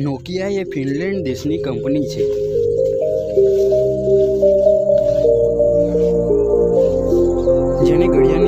Nokia એ Finland દેશની company છે. જેને ઘડિયાળની